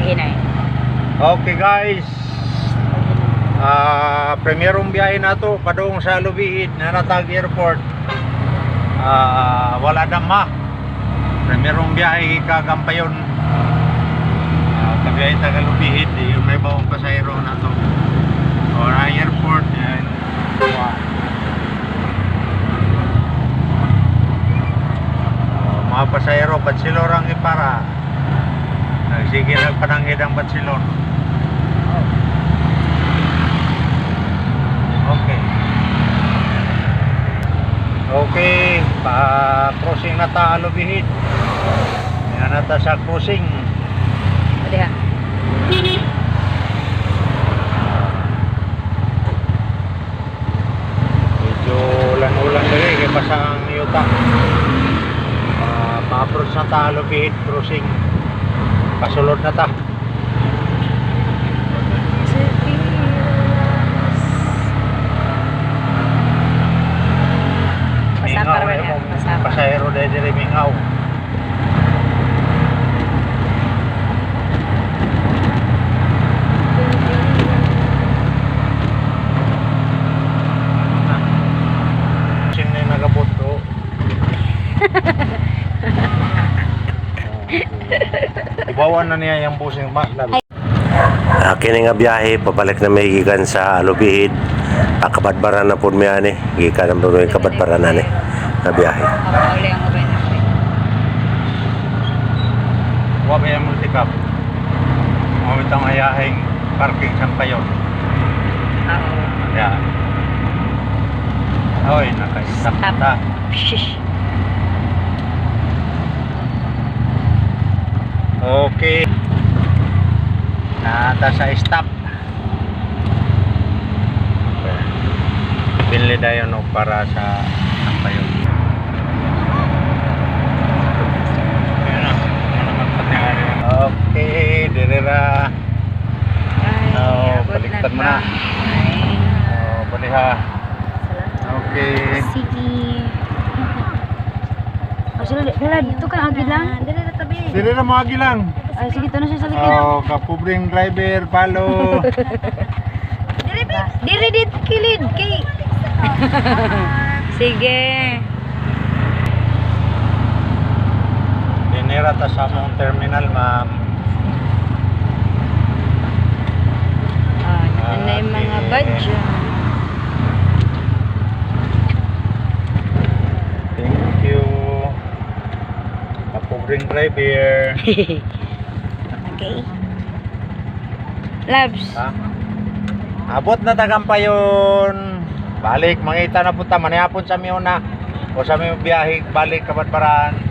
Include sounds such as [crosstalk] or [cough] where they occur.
Paghinay. Okay guys. Ah, premierong biyahe na to padung sa Lubihid, Naratag Airport. Ah, wala na ma. Premierong biyahe kagampayon. Ah, kabiyahe taga Lubihid, yung may bawang pasahero na to. O na airport yan. Wow. Oh, mga pasahero, patsilor ang ipara. Sige nagpananghid ang patsilor. Okay. Okay, pa crossing na ta Alubihid. Yan na ta sa crossing. O diha. Medyo ulan-ulan dali kay basa ang yuta. Uh, ma-approach na ta Alubihid crossing. Pasulod na ta. Eh. Pasahero dahil diri mingaw. Ibawan na niya yung busing maklab. Uh, kini nga biyahe pabalik na may gikan sa Alubihid. Uh, kabadbaran na pud mi ani. Gikan na pud may kabadbaran na ni na biyahe. Papauli ang yung multicap? Mawit ang ayahing parking sa payon. Oo. Kaya. Oy, naka-stop Stop. na. Shish. Okay. Nata sa stop. Okay. Binili dayon no para sa pati Okay, dirira. Abot baliktad mo na. Ay, Oh, baliha. salamat. Okay. Sige. [laughs] Oh, sila, sila, dito ka agi lang. Dili na tabi. Dili na mga gilang. Ay, sige, ito na siya sa likod. Oh, kapubring driver, palo. [laughs] Dili, dili, dili, kilid, kay. sige. Dinira ta sa mong terminal, ma'am. Oh, ano yung mga Okay. badge. Thank you. Kapubring driver. [laughs] okay. Labs. Ha? Abot na tagampayon. Balik, mangita na punta. Manihapon sa miuna. O sa may biyahe, balik kabatbaran.